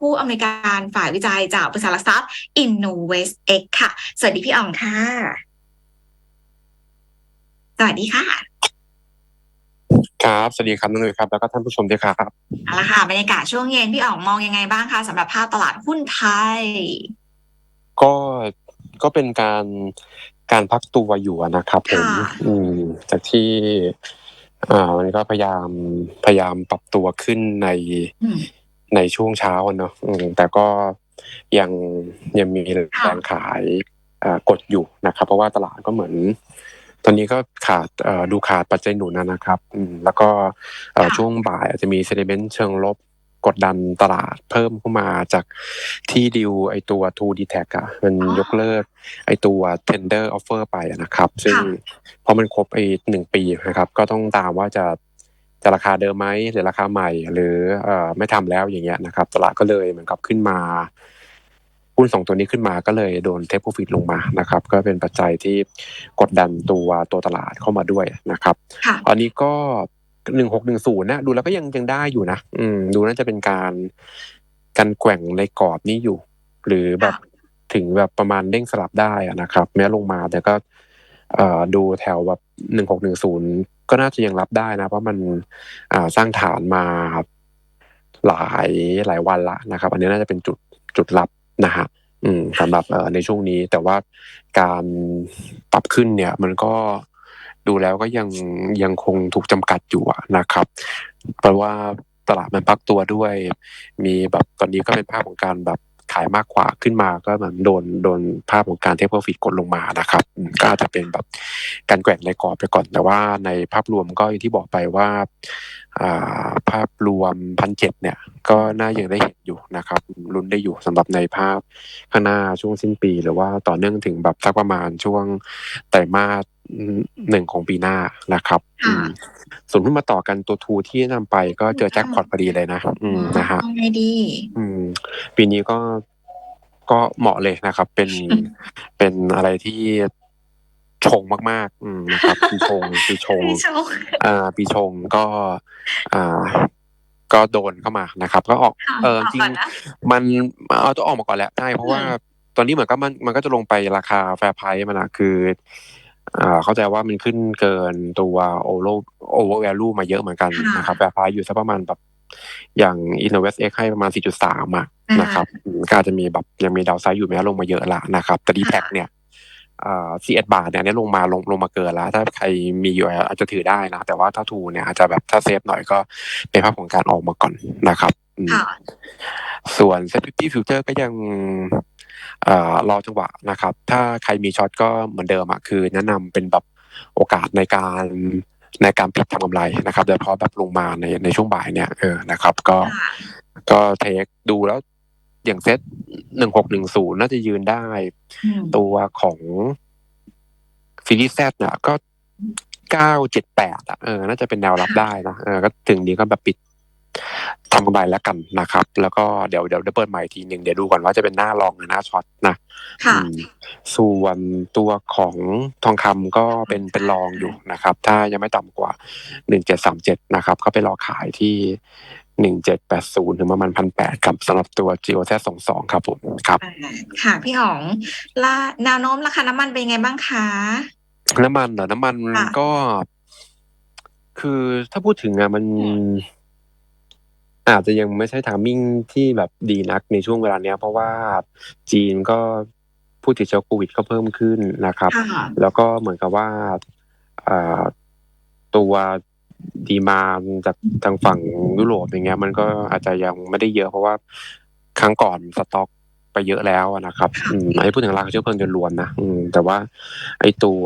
ผู้อำนวยการฝ่ายวิจัยจากบริษัทหลักทรัพย์ InnovestX ค่ะ สวัสดีพี่อ๋องค่ะ สวัสดีค่ะ ครับ สวัสดีครับน้องนุ้ยครับ แล้วก็ท่านผู้ชมด้วยครับเอาละค่ะบรรยากาศช่วงเย็นพี่อ๋องมองยังไงบ้างคะสำหรับภาพตลาดหุ้นไทย ก็ก็เป็นการการพักตัวอยู่อะนะครับผมค่ะอืมจากที่อ่ามันก็พยายามพยายามปรับตัวขึ้นในอืม ในช่วงเช้าอะเนาะอืมแต่ก็ยังยังมีแรงขายอ่ากดอยู่นะครับ เพราะว่าตลาดก็เหมือน ตอนนี้ก็ขาดเอ่อดูขาดปัจจัยหนุนนะครับอืมแล้วก็เอ่อค่ะช่วงบ่ายอาจจะมีเซนิเมนต์เชิงลบกดดันตลาดเพิ่มเข้ามาจากที่ดิวไอตัว2 d t a c อะมันยกเลิกไอตัว tender offer ไปอะนะครับ ซึ่งพอมันครบไอหนึ่งปีนะครับ ก็ต้องตามว่าจะ จะราคาเดิมไหมหรือราคาใหม่ หรือเอ่อไม่ทำแล้วอย่างเงี้ยนะครับ ตลาดก็เลยเหมือนกับขึ้นมาหุ้นสองตัวนี้ขึ้นมาก็เลยโดนเทปโปรฟิตลงมานะครับ ก็เป็นปัจจัยที่กดดันตัวตัวตลาดเข้ามาด้วยนะครับค่ะอันนี้ก็หนึ่งหกหนึ่งศูนย์นะดูแล้วก็ยังยังได้อยู่นะอืม ดูน่าจะเป็นการการแกว่งในกรอบนี้อยู่ หรือแบบถึงแบบประมาณเด้งสลับได้อะนะครับ แม้ลงมาแต่ก็ เอ่อดูแถวแบบหนึ่งหกหนึ่งศูนย์ ก็น่าจะยังรับได้นะ เพราะมันสร้างฐานมาหลายหลายวันละนะครับ อันนี้น่าจะเป็นจุดจุดรับนะฮะอืมสำหรับในช่วงนี้ แต่ว่าการปรับขึ้นเนี่ย มันก็ดูแล้วก็ยังยังคงถูกจำกัดอยู่นะครับ เพราะว่าตลาดมันพักตัวด้วย มีแบบตอนนี้ก็เป็นภาพของการแบบ ขายมากกว่าขึ้นมาก็เหมือนโดนโดนภาพของการเทคโปรฟิตกดลงมานะครับอืมก็อาจจะเป็นแบบการแกว่งในกรอบไปก่อน แต่ว่าในภาพรวมก็อย่างที่บอกไปว่าอ่าภาพรวมพันเจ็ดเนี่ย ก็น่ายังได้เห็นอยู่นะครับลุ้นได้อยู่สำหรับในภาพข้างหน้าช่วงสิ้นปี หรือว่าต่อเนื่องถึงแบบสักประมาณช่วงไตรมาสหนึ่งของปีหน้านะครับอืมส่วนหุ้นมาต่อกันตัวทูที่แนะนำไปก็เจอแจ็คพอตพอดีเลยนะ อืมนะฮะเอาไงดีอืม ปีนี้ก็ก็เหมาะเลยนะครับ เป็นอืมเป็นอะไรที่ชงมาก ๆ อืมนะครับปีชงปีชงพี่โชคอ่าปีชงก็อ่าก็โดนเข้ามานะครับ ก็ออกค่ะเออตอบจริงก่อนนะมันเอาตัวออกมาก่อนแหละใช่เพราะว่าอืมตอนนี้เหมือนก็มันมันก็จะลงไปราคาแฟร์ไพรส์มันอะคืออ่าเข้าใจว่ามันขึ้นเกินตัวโอโลโอเวอร์แวลูมาเยอะเหมือนกันนะครับแฟร์ไพรส์อยู่สักประมาณแบบ อย่าง Innovest X ให้ประมาณ 4.3อะนะครับอืมก็อาจจะมีแบบยังมีดาวไซด์อยู่แม้ลงมาเยอะละนะครับ แต่ดีแท็เนี่ยอ่า41บาทเนี่ยอันนี้ลงมาลงลงมาเกินแล้ว ถ้าใครมีอยู่อาจจะถือได้นะ แต่ว่าถ้าทูเนี่ยอาจจะแบบถ้าเซฟหน่อยก็เป็นภาพของการออกมาก่อนนะครับอืมค่ะส่วน s e c u r i t y Future ก็ยังเอ่อรอจังหวะนะครับ ถ้าใครมีช็อตก็เหมือนเดิมอะคือแนะนำเป็นแบบโอกาสในการ ในการปิดทำกำไรนะครับโดยเฉพาะแบบลงมาในในช่วงบ่ายเนี่ยเออนะครับ ก็ค่ะก็เทคดูแล้วอย่างเซ็ตหนึ่งหกหนึ่งศูนย์น่าจะยืนได้อืมตัวของฟิลิแซดเนี่ยก็เก้าเจ็ดแปดอะเออน่าจะเป็นแนวรับได้นะเออก็ถึงนี้ก็แบบปิด ทำกำไรแล้วกันนะครับ แล้วก็เดี๋ยวเดี๋ยวเดี๋ยวเปิดใหม่ทีหนึ่งเดี๋ยวดูก่อนว่าจะเป็นหน้าลองหรือหน้าช็อตนะค่ะอืมส่วนตัวของทองคำก็เป็นเป็นรองอยู่นะครับ ถ้ายังไม่ต่ำกว่าหนึ่งเจ็ดสามเจ็ดนะครับ ก็ไปรอขายที่หนึ่งเจ็ดแปดศูนย์ถึงประมาณพันแปดครับสำหรับตัว g o z สองสองครับผมครับ ค่ะพี่อ๋องละแนวโน้มราคาน้ำมันเป็นยังไงบ้างคะ น้ำมันเหรอ น้ำมันค่ะก็ คือถ้าพูดถึงอะมัน อาจจะยังไม่ใช่ทามมิ่งที่แบบดีนักในช่วงเวลาเนี้ย เพราะว่าจีนก็ผู้ติดเชื้อโควิดก็เพิ่มขึ้นนะครับค่ะแล้วก็เหมือนกับว่าอ่าตัวดีมานจากทางฝั่งยุโรปอย่างเงี้ย มันก็อาจจะยังไม่ได้เยอะเพราะว่าครั้งก่อนสต็อกไปเยอะแล้วอะนะครับอืมอันนี้พูดถึงราคาเชื้อเพลิงโดยรวมนะอืมแต่ว่าไอ้ตัว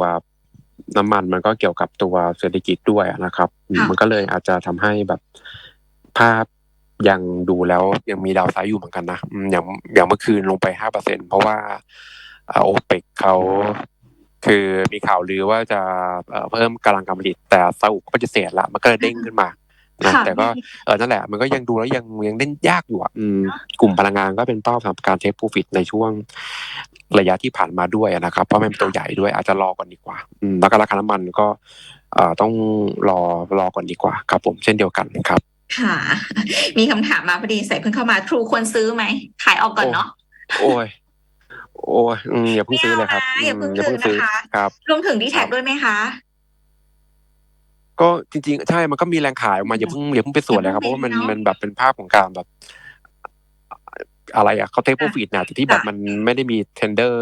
น้ำมันมันก็เกี่ยวกับตัวเศรษฐกิจด้วยอะนะครับอืมค่ะมันก็เลยอาจจะทำให้แบบภาพ ยังดูแล้วยังมีดาวไซด์อยู่เหมือนกันนะอืมอย่างอย่างเมื่อคืนลงไปห้าเปอร์เซ็นเพราะว่าโอเปกเขาคือมีข่าวลือว่าจะเอ่อเพิ่มกำลังการผลิต แต่ซาอุก็ปฏิเสธละมันก็เลยเด้งขึ้นมานะค่ะแต่ก็เออนั่นแหละ มันก็ยังดูแล้วยังยังเล่นยากอยู่อะอืมกลุ่มพลังงานก็เป็นเป้าสำหรับการเทคโปรฟิตในช่วงระยะที่ผ่านมาด้วยนะครับ เพราะมันเป็นตัวใหญ่ด้วยอาจจะรอก่อนดีกว่าอืมแล้วก็ราคาน้ำมันก็เอ่อต้องรอรอก่อนดีกว่าครับผมเช่นเดียวกันครับ ค่ะ มีคำถามมาพอดีใส่เพิ่งเข้ามาทรูควรซื้อไหม ขายออกก่อนเนาะโอ้ย โอ้ยอืมอย่าเพิ่งซื้อเลยครับไม่เอานะอย่าเพิ่งอย่าเพิ่งซื้อซื้อนะคะ ครับ รวมถึงดีแท็กด้วยไหมคะก็จริงๆ ใช่ มันก็มีแรงขายออกมาอย่าเพิ่งอย่าเพิ่งไปส่วนเลยครับ เพอย่าราะเพิ่ว่างมันไปเนอะมันแบบเป็นภาพของการแบบ อะไรอะเขาเทคโปรฟิตนะแต่ที่แบบค่ะมันไม่ได้มีเทนเดอร์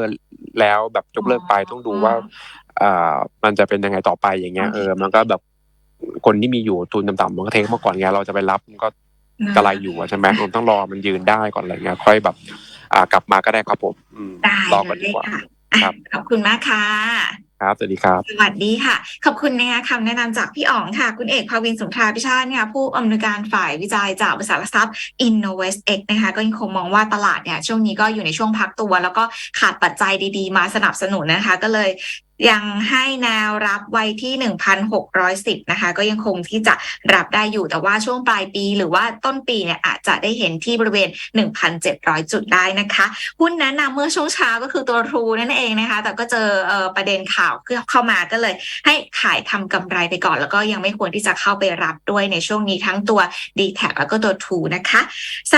แล้วแบบยกเลิกไปอ๋อต้องดูว่า อ่า มันจะเป็นยังไงต่อไปอย่างเงี้ยโอเคเออ มันก็แบบ คนที่มีอยู่ทุนต่ำๆมันก็เทคมาก่อนไงเราจะไปรับมันก็กระไรอยู่อะใช่ไหมมันต้องรอมันยืนได้ก่อนอะไรเงี้ยค่อยแบบ อ่ากลับมาก็ได้ครับผมอืมได้รอก่อนเลดียกว่าค่ะอะครับขอบคุณมากค่ะครับสวัสดีครับ สวัสดีค่ะ ขอบคุณนะคะคำแนะนำจากพี่อ๋องค่ะ คุณเอกภาวินสุนทราพิชาติเนี่ยผู้อำนวยการฝ่ายวิจัยจากบริษัทหลักทรัพย์ InnovestX นะคะก็ยังคงมองว่าตลาดเนี่ยช่วงนี้ก็อยู่ในช่วงพักตัว แล้วก็ขาดปัจจัยดีๆ มาสนับสนุนนะคะ ก็เลย ยังให้แนวรับไว้ที่ 1,610 นะคะ ก็ยังคงที่จะรับได้อยู่แต่ว่าช่วงปลายปี หรือว่าต้นปีเนี่ยอาจจะได้เห็นที่บริเวณ 1,700 จุดได้นะคะหุ้นแนะนำเมื่อช่วงเช้าก็คือตัวทรูนั่นเองนะคะ แต่ก็เจอออประเด็นข่าวเข้ามาก็เลย ให้ขายทำกำไรไปก่อน แล้วก็ยังไม่ควรที่จะเข้าไปรับด้วยในช่วงนี้ทั้งตัว d t แทแล้วก็ตัว True นะคะ